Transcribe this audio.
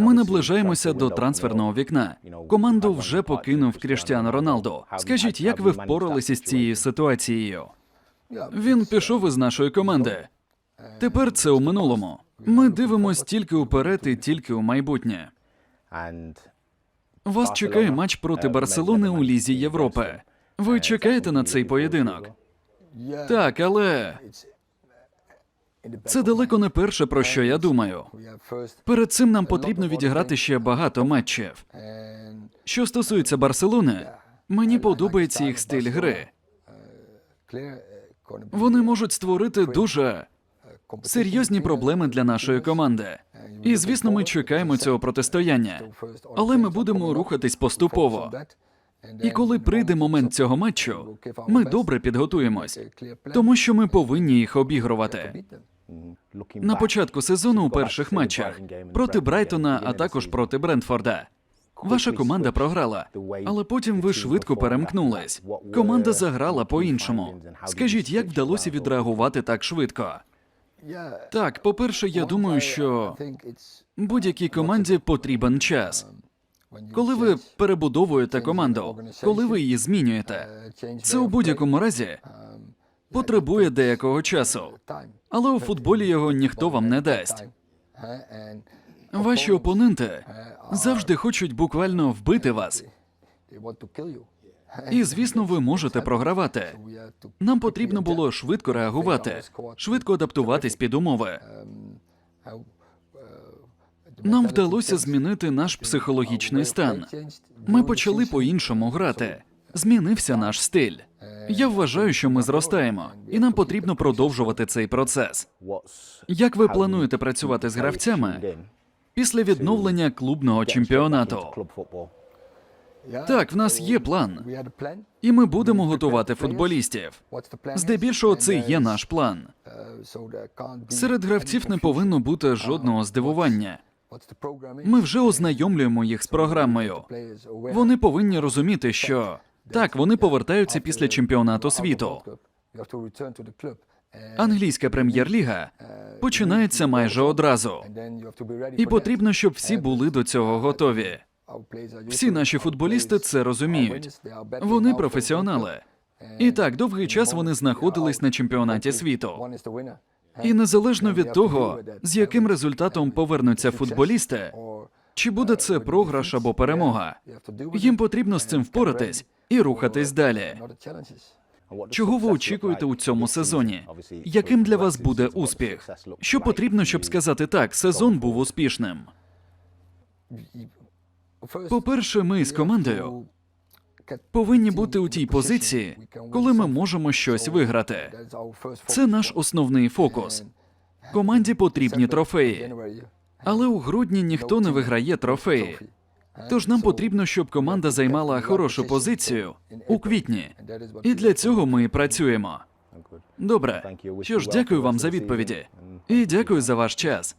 Ми наближаємося до трансферного вікна. Команду вже покинув Кріштіано Роналдо. Скажіть, як ви впоралися з цією ситуацією? Він пішов із нашої команди. Тепер це у минулому. Ми дивимось тільки уперед і тільки у майбутнє. Вас чекає матч проти Барселони у Лізі Європи. Ви чекаєте на цей поєдинок? Так, але це далеко не перше, про що я думаю. Перед цим нам потрібно відіграти ще багато матчів. Що стосується Барселони, мені подобається їх стиль гри. Вони можуть створити дуже серйозні проблеми для нашої команди. І звісно, ми чекаємо цього протистояння. Але ми будемо рухатись поступово. І коли прийде момент цього матчу, ми добре підготуємось, тому що ми повинні їх обігрувати. На початку сезону у перших матчах проти Брайтона, а також проти Брентфорда. Ваша команда програла, але потім ви швидко перемкнулись. Команда заграла по-іншому. Скажіть, як вдалося відреагувати так швидко? Так, по-перше, я думаю, що будь-якій команді потрібен час. Коли ви перебудовуєте команду, коли ви її змінюєте, це у будь-якому разі потребує деякого часу. Але у футболі його ніхто вам не дасть. Ваші опоненти завжди хочуть буквально вбити вас. І звісно, ви можете програвати. Нам потрібно було швидко реагувати, швидко адаптуватись під умови. Нам вдалося змінити наш психологічний стан. Ми почали по-іншому грати. Змінився наш стиль. Я вважаю, що ми зростаємо, і нам потрібно продовжувати цей процес. Як ви плануєте працювати з гравцями після відновлення клубного чемпіонату? Так, в нас є план, і ми будемо готувати футболістів. Здебільшого, це є наш план. Серед гравців не повинно бути жодного здивування. Ми вже ознайомлюємо їх з програмою. Вони повинні розуміти, що так, вони повертаються після чемпіонату світу. Англійська прем'єр-ліга починається майже одразу, і потрібно, щоб всі були до цього готові. Всі наші футболісти це розуміють. Вони професіонали. І так, довгий час вони знаходились на чемпіонаті світу. І незалежно від того, з яким результатом повернуться футболісти, чи буде це програш або перемога, їм потрібно з цим впоратись і рухатись далі. Чого ви очікуєте у цьому сезоні? Яким для вас буде успіх? Що потрібно, щоб сказати так, сезон був успішним? По-перше, ми з командою повинні бути у тій позиції, коли ми можемо щось виграти. Це наш основний фокус. Команді потрібні трофеї, але у грудні ніхто не виграє трофеї. Тож нам потрібно, щоб команда займала хорошу позицію у квітні. І для цього ми працюємо. Добре. Що ж, дякую вам за відповіді. І дякую за ваш час.